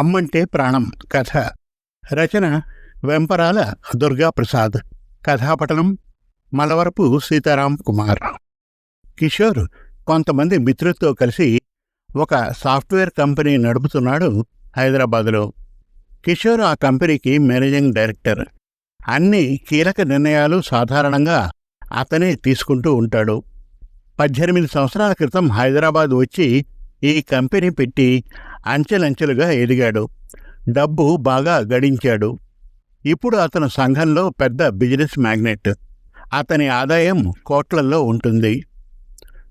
అమ్మంటే ప్రాణం. కథ. రచన వెంపరాల దుర్గాప్రసాద్. కథాపటనం మలవరపు సీతారాం కుమార్. కిషోర్ కొంతమంది మిత్రులతో కలిసి ఒక సాఫ్ట్వేర్ కంపెనీ నడుపుతున్నాడు హైదరాబాదులో. కిషోర్ ఆ కంపెనీకి మేనేజింగ్ డైరెక్టర్. అన్ని కీలక నిర్ణయాలు సాధారణంగా అతనే తీసుకుంటూ ఉంటాడు. పద్దెనిమిది సంవత్సరాల క్రితం హైదరాబాద్ వచ్చి ఈ కంపెనీ పెట్టి అంచెలంచెలుగా ఎదిగాడు. డబ్బు బాగా గడించాడు. ఇప్పుడు అతను సంఘంలో పెద్ద బిజినెస్ మ్యాగ్నెట్. అతని ఆదాయం కోట్లల్లో ఉంటుంది.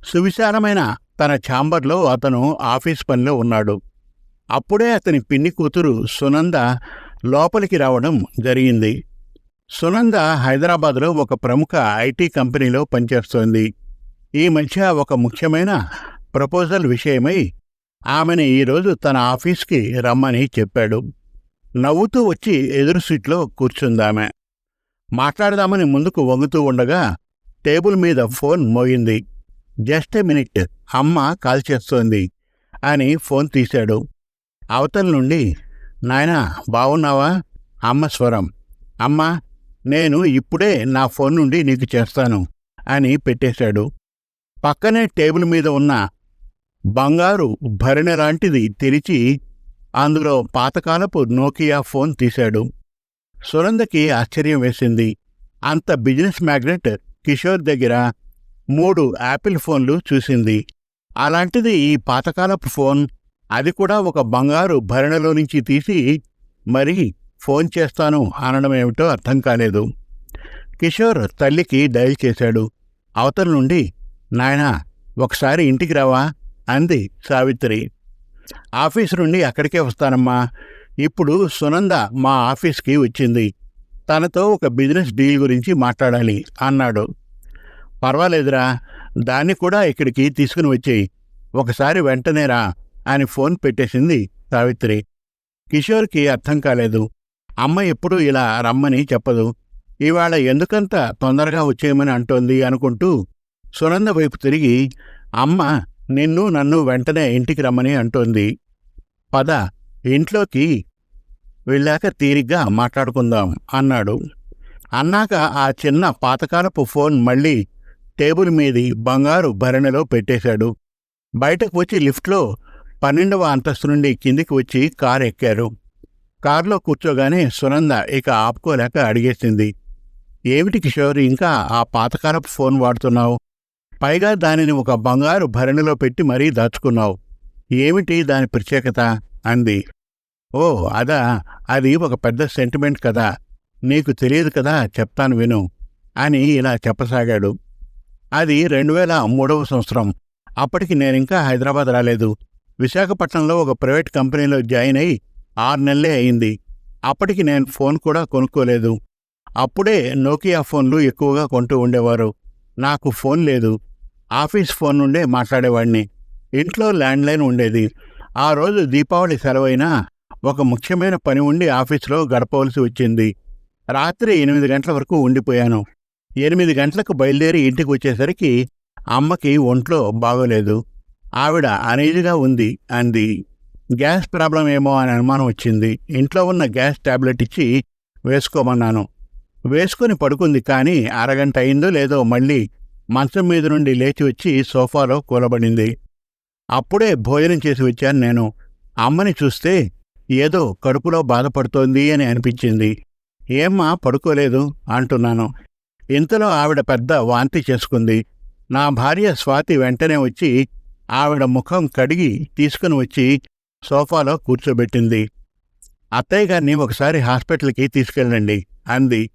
సువిశాలమైన తన ఛాంబర్లో అతను ఆఫీస్ పనిలో ఉన్నాడు. అప్పుడే అతని పిన్ని కూతురు సునంద లోపలికి రావడం జరిగింది. సునంద హైదరాబాద్లో ఒక ప్రముఖ ఐటీ కంపెనీలో పనిచేస్తోంది. ఈ మధ్య ఒక ముఖ్యమైన ప్రపోజల్ విషయమై ఆమెను ఈరోజు తన ఆఫీస్కి రమ్మని చెప్పాడు. నవ్వుతూ వచ్చి ఎదురు సీట్లో కూర్చుందామె. మాట్లాడదామని ముందుకు వంగుతూ ఉండగా టేబుల్ మీద ఫోన్ మోగింది. జస్ట్ ఎ మినిట్ అమ్మ కాల్ చేస్తోంది అని ఫోన్ తీశాడు. అవతల నుండి నాయనా బావున్నావా? అమ్మ స్వరం. అమ్మ నేను ఇప్పుడే నా ఫోన్ నుండి నీకు చేస్తాను అని పెట్టేశాడు. పక్కనే టేబుల్ మీద ఉన్న బంగారు భరణి లాంటిది తెరిచి అందులో పాతకాలపు నోకియా ఫోన్ తీశాడు. సురందకి ఆశ్చర్యం వేసింది. అంత బిజినెస్ మ్యాగ్నెట్ కిషోర్ దగ్గర మూడు యాపిల్ ఫోన్లు చూసింది. అలాంటిది ఈ పాతకాలపు ఫోన్ అది కూడా ఒక బంగారు భరణలో నుంచి తీసి మరి ఫోన్ చేస్తాను అనడం ఏమిటో అర్థం కాలేదు. కిషోర్ తల్లికి డయల్ చేశాడు. అవతల నుండి నాయనా ఒకసారి ఇంటికి రావా? అంది సావిత్రి. ఆఫీస్ నుండి అక్కడికే వస్తానమ్మా. ఇప్పుడు సునంద మా ఆఫీస్కి వచ్చింది. తనతో ఒక బిజినెస్ డీల్ గురించి మాట్లాడాలి అన్నాడు. పర్వాలేదురా. దాన్ని కూడా ఇక్కడికి తీసుకుని వచ్చేయి. ఒకసారి వెంటనే రా అని ఫోన్ పెట్టేసింది సావిత్రి. కిషోర్కి అర్థం కాలేదు. అమ్మ ఎప్పుడూ ఇలా రమ్మని చెప్పదు. ఇవాళ ఎందుకంత తొందరగా వచ్చేయమని అంటోంది అనుకుంటూ సునంద వైపు తిరిగి అమ్మ నిన్ను నన్ను వెంటనే ఇంటికి రమ్మని అంటోంది. పద ఇంట్లోకి వెళ్ళాక తీరిగ్గా మాట్లాడుకుందాం అన్నాడు. అన్నాక ఆ చిన్న పాతకాలపు ఫోన్ మళ్ళీ టేబుల్ మీది బంగారు భరణిలో పెట్టేశాడు. బయటకు వచ్చి లిఫ్ట్లో పన్నెండవ అంతస్తు నుండి కిందికి వచ్చి కారు ఎక్కారు. కారులో కూర్చోగానే సునంద ఇక ఆపుకోలేక అడిగేసింది. ఏమిటి కిషోర్ ఇంకా ఆ పాతకాలపు ఫోన్ వాడుతున్నావు? పైగా దానిని ఒక బంగారు భరణిలో పెట్టి మరీ దాచుకున్నావు. ఏమిటి దాని ప్రత్యేకత? అంది. ఓ అదా అది ఒక పెద్ద సెంటిమెంట్ కదా. నీకు తెలియదు కదా చెప్తాను విను అని ఇలా చెప్పసాగాడు. అది రెండు వేల మూడవ సంవత్సరం. అప్పటికి నేనింకా హైదరాబాద్ రాలేదు. విశాఖపట్నంలో ఒక ప్రైవేట్ కంపెనీలో జాయిన్ అయి ఆరు నెలలే అయింది. అప్పటికి నేను ఫోన్ కూడా కొనుక్కోలేదు. అప్పుడే నోకియా ఫోన్లు ఎక్కువగా కొంటూ ఉండేవారు. నాకు ఫోన్ లేదు. ఆఫీస్ ఫోన్ నుండే మాట్లాడేవాడిని. ఇంట్లో ల్యాండ్లైన్ ఉండేది. ఆ రోజు దీపావళి సెలవైనా ఒక ముఖ్యమైన పని ఉండి ఆఫీసులో గడపవలసి వచ్చింది. రాత్రి ఎనిమిది గంటల వరకు ఉండిపోయాను. ఎనిమిది గంటలకు బయలుదేరి ఇంటికి వచ్చేసరికి అమ్మకి ఒంట్లో బాగోలేదు. ఆవిడ అనేజీగా ఉంది అంది. గ్యాస్ ప్రాబ్లం ఏమో అని అనుమానం వచ్చింది. ఇంట్లో ఉన్న గ్యాస్ టాబ్లెట్ ఇచ్చి వేసుకోమన్నాను. వేసుకొని పడుకుంది కానీ అరగంట అయిందో లేదో మళ్ళీ మంచం మీద నుండి లేచి వచ్చి సోఫాలో కూలబడింది. అప్పుడే భోజనం చేసి వచ్చాను నేను. అమ్మని చూస్తే ఏదో కడుపులో బాధపడుతోంది అని అనిపించింది. ఏమ్మా పడుకోలేదు అంటున్నాను. ఇంతలో ఆవిడ పెద్ద వాంతి చేసుకుంది. నా భార్య స్వాతి వెంటనే వచ్చి ఆవిడ ముఖం కడిగి తీసుకుని వచ్చి సోఫాలో కూర్చోబెట్టింది. అత్తయ్య గారిని ఒకసారి హాస్పిటల్కి తీసుకెళ్ళండి అంది.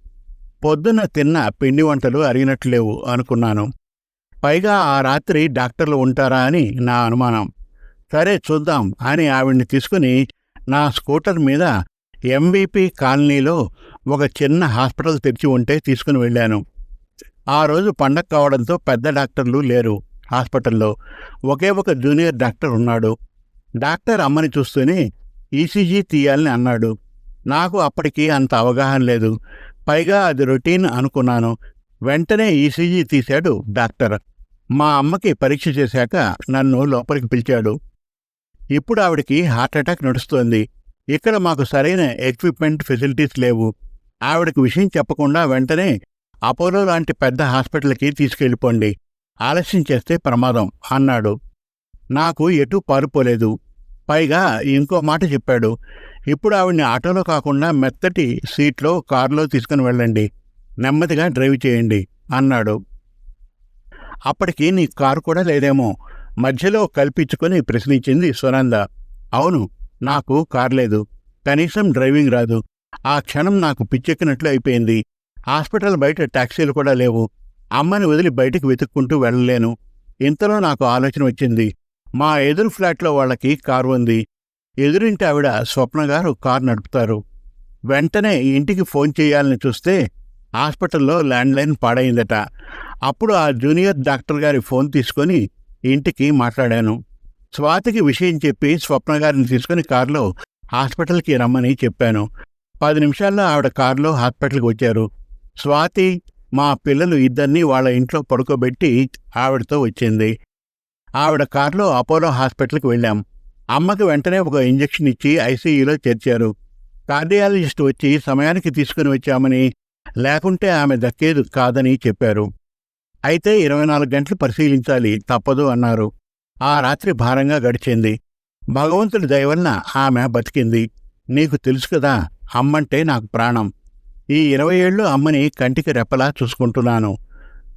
పొద్దున తిన్న పిండి వంటలు అరిగినట్లేవు అనుకున్నాను. పైగా ఆ రాత్రి డాక్టర్లు ఉంటారా అని నా అనుమానం. సరే చూద్దాం అని ఆవిడ్ని తీసుకుని నా స్కూటర్ మీద ఎంవిపి కాలనీలో ఒక చిన్న హాస్పిటల్ తెరిచి ఉంటే తీసుకుని వెళ్ళాను. ఆ రోజు పండగ కావడంతో పెద్ద డాక్టర్లు లేరు హాస్పిటల్లో. ఒకే ఒక జూనియర్ డాక్టర్ ఉన్నాడు. డాక్టర్ అమ్మని చూస్తూనే ఈసీజీ తీయాలని అన్నాడు. నాకు అప్పటికి అంత అవగాహన లేదు. పైగా అది రొటీన్ అనుకున్నాను. వెంటనే ఈసీజీ తీశాడు డాక్టర్. మా అమ్మకి పరీక్ష చేశాక నన్ను లోపలికి పిలిచాడు. ఇప్పుడు ఆవిడికి హార్ట్అటాక్ నడుస్తోంది. ఇక్కడ మాకు సరైన ఎక్విప్మెంట్ ఫెసిలిటీస్ లేవు. ఆవిడకి విషయం చెప్పకుండా వెంటనే అపోలో లాంటి పెద్ద హాస్పిటల్కి తీసుకెళ్ళిపోండి. ఆలస్యం చేస్తే ప్రమాదం అన్నాడు. నాకు ఎటూ పారిపోలేదు. పైగా ఇంకో మాట చెప్పాడు. ఇప్పుడు ఆవిడ్ని ఆటోలో కాకుండా మెత్తటి సీట్లో కారులో తీసుకుని వెళ్ళండి. నెమ్మదిగా డ్రైవ్ చేయండి అన్నాడు. అప్పటికి నీ కారు కూడా లేదేమో. మధ్యలో కల్పించుకొని ప్రశ్నించింది సునంద. అవును నాకు కారు లేదు. కనీసం డ్రైవింగ్ రాదు. ఆ క్షణం నాకు పిచ్చెక్కినట్లు అయిపోయింది. హాస్పిటల్ బయట టాక్సీలు కూడా లేవు. అమ్మని వదిలి బయటికి వెతుక్కుంటూ వెళ్ళలేను. ఇంతలో నాకు ఆలోచన వచ్చింది. మా ఎదురు ఫ్లాట్లో వాళ్ళకి కారు ఉంది. ఎదురింటి ఆవిడ స్వప్న గారు కారు నడుపుతారు. వెంటనే ఇంటికి ఫోన్ చేయాలని చూస్తే హాస్పిటల్లో ల్యాండ్లైన్ పాడైందట. అప్పుడు ఆ జూనియర్ డాక్టర్ గారి ఫోన్ తీసుకొని ఇంటికి మాట్లాడాను. స్వాతికి విషయం చెప్పి స్వప్న గారిని తీసుకుని కారులో హాస్పిటల్కి రమ్మని చెప్పాను. పది నిమిషాల్లో ఆవిడ కారులో హాస్పిటల్కి వచ్చారు. స్వాతి మా పిల్లలు ఇద్దరినీ వాళ్ళ ఇంట్లో పడుకోబెట్టి ఆవిడతో వచ్చింది. ఆవిడ కారులో అపోలో హాస్పిటల్కి వెళ్ళాం. అమ్మకి వెంటనే ఒక ఇంజెక్షన్ ఇచ్చి ఐసీయూలో చేర్చారు. కార్డియాలజిస్ట్ వచ్చి సమయానికి తీసుకుని వచ్చామని లేకుంటే ఆమె దక్కేది కాదని చెప్పారు. అయితే ఇరవై నాలుగు గంటలు పరిశీలించాలి తప్పదు అన్నారు. ఆ రాత్రి భారంగా గడిచింది. భగవంతుడి దయవలన ఆమె బతికింది. నీకు తెలుసు కదా అమ్మంటే నాకు ప్రాణం. ఈ ఇరవై ఏళ్ళు అమ్మని కంటికి రెప్పలా చూసుకుంటున్నాను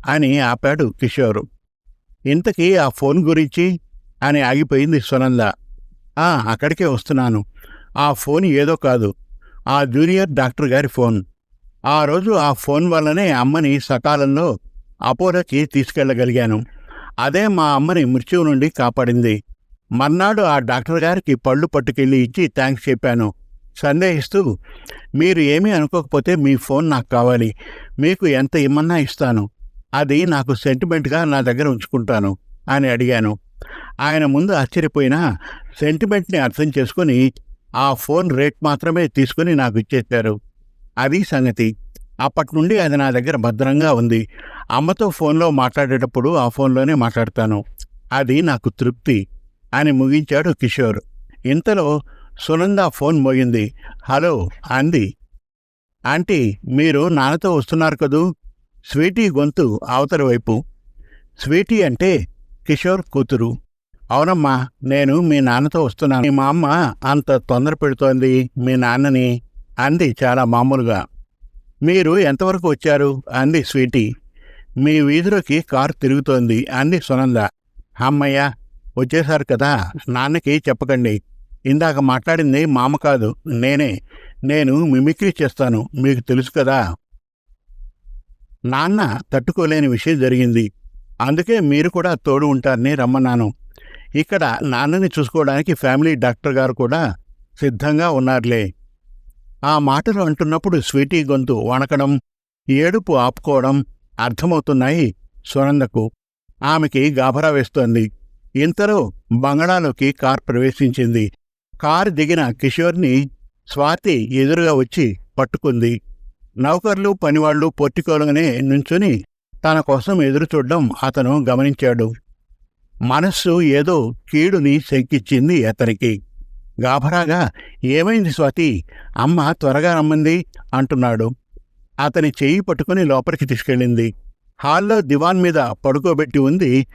అని ఆపాడు కిషోరు. ఇంతకీ ఆ ఫోన్ గురించి అని ఆగిపోయింది సునంద. ఆ అక్కడికే వస్తున్నాను. ఆ ఫోన్ ఏదో కాదు. ఆ జూనియర్ డాక్టర్ గారి ఫోన్. ఆ రోజు ఆ ఫోన్ వల్లనే అమ్మని సకాలంలో అపోలోకి తీసుకెళ్ళగలిగాను అదే మా అమ్మని మృత్యువు నుండి కాపాడింది. మర్నాడు ఆ డాక్టర్ గారికి పళ్ళు పట్టుకెళ్ళి ఇచ్చి థ్యాంక్స్ చెప్పాను. సందేహిస్తూ మీరు ఏమీ అనుకోకపోతే మీ ఫోన్ నాకు కావాలి. మీకు ఎంత ఇమ్మన్నా ఇస్తాను. అది నాకు సెంటిమెంట్గా నా దగ్గర ఉంచుకుంటాను అని అడిగాను. ఆయన ముందు ఆశ్చర్యపోయినా సెంటిమెంట్ని అర్థం చేసుకుని ఆ ఫోన్ రేట్ మాత్రమే తీసుకుని నాకు ఇచ్చేశారు. అది సంగతి. అప్పటి నుండి అది నా దగ్గర భద్రంగా ఉంది. అమ్మతో ఫోన్లో మాట్లాడేటప్పుడు ఆ ఫోన్లోనే మాట్లాడతాను. అది నాకు తృప్తి అని ముగించాడు కిషోర్. ఇంతలో సునంద ఫోన్ మోగింది. హలో అంది. ఆంటీ మీరు నాన్నతో వస్తున్నారు కదూ? స్వీటీ గొంతు అవతలి వైపు. స్వీటీ అంటే కిషోర్ కూతురు. అవునమ్మా నేను మీ నాన్నతో వస్తున్నాను. మీ మా అమ్మ అంత తొందర పెడుతోంది మీ నాన్నని అంది చాలా మామూలుగా. మీరు ఎంతవరకు వచ్చారు? అంది స్వీటీ. మీ వీధిలోకి కారు తిరుగుతోంది అంది సునంద. అమ్మయ్య వచ్చేశారు కదా నాన్నకి చెప్పకండి. ఇందాక మాట్లాడింది మామ కాదు నేనే. నేను మిమిక్రీ చేస్తాను మీకు తెలుసు కదా. నాన్న తట్టుకోలేని విషయం జరిగింది. అందుకే మీరు కూడా తోడు ఉంటారని రమ్మన్నాను. ఇక్కడ నాన్నని చూసుకోవడానికి ఫ్యామిలీ డాక్టర్ గారు కూడా సిద్ధంగా ఉన్నారులే. ఆ మాటలు అంటున్నప్పుడు స్వీటీ గొంతు వణకడం ఏడుపు ఆపుకోవడం అర్థమవుతున్నాయి సునందకు. ఆమెకి గాభరా వేస్తోంది. ఇంతలో బంగళాలోకి కార్ ప్రవేశించింది. కారు దిగిన కిషోర్ని స్వాతి ఎదురుగా వచ్చి పట్టుకుంది. నౌకర్లు పనివాళ్ళు పొట్టికోలుగానే నుంచుని తన కోసం ఎదురుచూడ్డం అతను గమనించాడు. మనస్సు ఏదో కీడుని శంకిచ్చింది అతనికి. గాభరాగా ఏమైంది స్వాతి? అమ్మ త్వరగా రమ్మంది అంటున్నాడు. అతని చెయ్యి పట్టుకుని లోపలికి తీసుకెళ్ళింది. హాల్లో దివాన్ మీద పడుకోబెట్టి ఉంది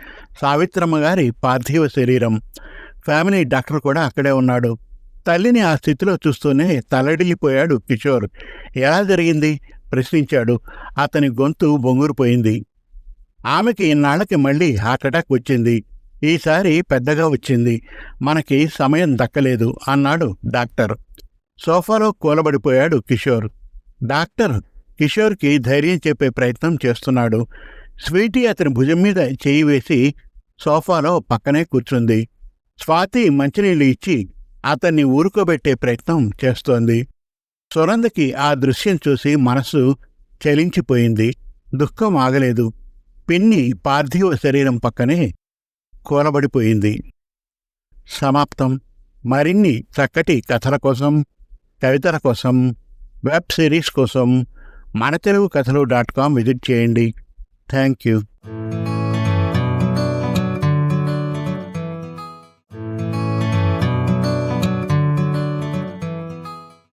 సావిత్రమ్మ గారి పార్థివ శరీరం. ఫ్యామిలీ డాక్టర్ కూడా అక్కడే ఉన్నాడు. తల్లిని ఆ స్థితిలో చూస్తూనే తలడిల్లిపోయాడు కిషోర్. ఎలా జరిగింది? ప్రశ్నించాడు. అతని గొంతు బొంగురుపోయింది. ఆమెకి ఇన్నాళ్ళకి మళ్ళీ హార్ట్ అటాక్ వచ్చింది. ఈసారి పెద్దగా వచ్చింది. మనకి సమయం దక్కలేదు అన్నాడు డాక్టర్. సోఫాలో కూలబడిపోయాడు కిషోర్. డాక్టర్ కిషోర్కి ధైర్యం చెప్పే ప్రయత్నం చేస్తున్నాడు. స్వీటీ అతని భుజం మీద చేయి వేసి సోఫాలో పక్కనే కూర్చుంది. స్వాతి మంచినీళ్ళు ఇచ్చి అతన్ని ఊరుకోబెట్టే ప్రయత్నం చేస్తోంది. సురందకి ఆ దృశ్యం చూసి మనసు చలించిపోయింది. దుఃఖం ఆగలేదు. పిన్ని పార్థివ శరీరం పక్కనే కూలబడిపోయింది. సమాప్తం. మరిన్ని చక్కటి కథల కోసం కవితల కోసం వెబ్ సిరీస్ కోసం మన Telugu Kathalu dot com visit చేయండి. Thank you